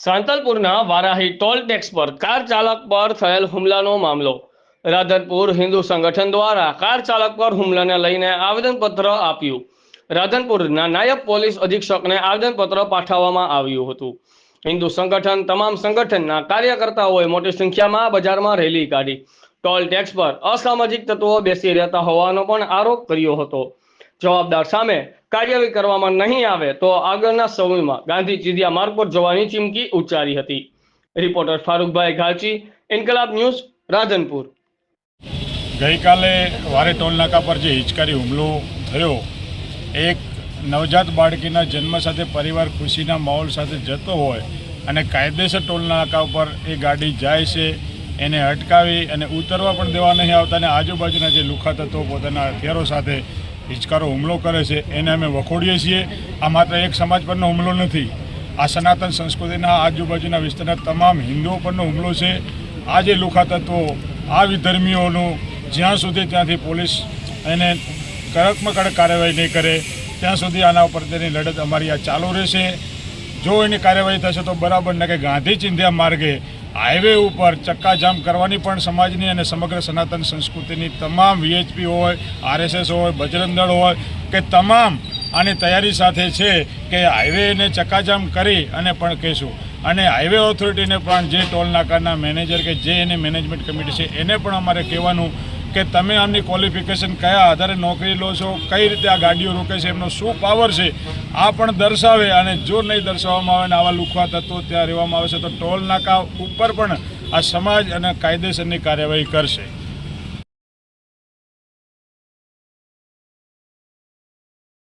સાંતલપુરના Varahi toll tax પર car ચાલક પર થયેલ હુમલાનો મામલો. રાધનપુર હિન્દુ સંગઠન દ્વારા કાર ચાલક પર હુમલાને લઈને આવેદનપત્ર આપ્યું. રાધનપુરના નાયબ પોલીસ અધિક્ષકને આવેદનપત્ર પાઠવવામાં આવ્યું હતું. હિન્દુ સંગઠન તમામ સંગઠનના કાર્યકર્તાઓએ મોટી સંખ્યામાં બજારમાં રેલી કાઢી. ટોલ ટેક્સ પર અસામાજિક તત્વો બેસી રહેતા હોવાનો પણ આરોપ કર્યો હતો. જવાબદાર સામે કાર્યવાહી કરવામાં નહીં આવે તો આગળના સમયમાં ગાંધી ચીધિયા માર્ગ પર જવાની ચીમકી ઉચ્ચારી હતી. Reporter Farookbhai Ghachi Inquilab news, Radhanpur. ગઈકાલે વારે ટોલનાકા પર જે હિચકારી હુમલો થયો, એક નવજાત બાળકીના જન્મ સાથે પરિવાર ખુશીના માહોલ સાથે જતો હોય અને કાયદેસર ટોલનાકા ઉપર એ ગાડી જાય છે, એને અટકાવી અને ઉતરવા પણ દેવા નહીં આવતા અને આજુબાજુના જે લુખા તત્વો પોતાના હથિયારો સાથે હિચકારો હુમલો કરે છે, એને અમે વખોડીએ છીએ. આ માત્ર એક સમાજ પરનો હુમલો નથી. આ સનાતન સંસ્કૃતિના આજુબાજુના વિસ્તારના તમામ હિન્દુઓ પરનો હુમલો છે. આ જે લુખા તત્વો, આ વિધર્મીઓનું જ્યાં સુધી ત્યાંથી પોલીસ એને કડકમાં કડક કાર્યવાહી નહીં કરે, ત્યાં સુધી આના ઉપર તેની લડત અમારી આ ચાલુ રહેશે. જો એની કાર્યવાહી થશે તો બરાબર ને કે ગાંધી ચિંધ્યા માર્ગે હાઈવે ઉપર ચક્કાજામ કરવાની પણ સમાજની અને સમગ્ર સનાતન સંસ્કૃતિની તમામ વીએચપી હોય આરએસએસ હોય, બજરંગ દળ હોય, કે તમામ આની તૈયારી સાથે છે કે હાઈવેને ચક્કાજામ કરી અને પણ કહીશું. અને હાઈવે ઓથોરિટીને પણ જે ટોલ નાકાના મેનેજર કે જે એની મેનેજમેન્ટ કમિટી છે, એને પણ અમારે કહેવાનું કે તમે આમની ક્વોલિફિકેશન કયા આધારે નોકરી લો છો, કઈ રીતે આ ગાડીઓ રોકે છે, એમનો શું પાવર છે, આ પણ દર્શાવે અને જો નહીં દર્શાવવામાં આવે ને આવા લુખવા તત્વો ત્યાં રહેવામાં આવે છે, તો ટોલ નાકા ઉપર પણ આ સમાજ અને કાયદેસરની કાર્યવાહી કરશે.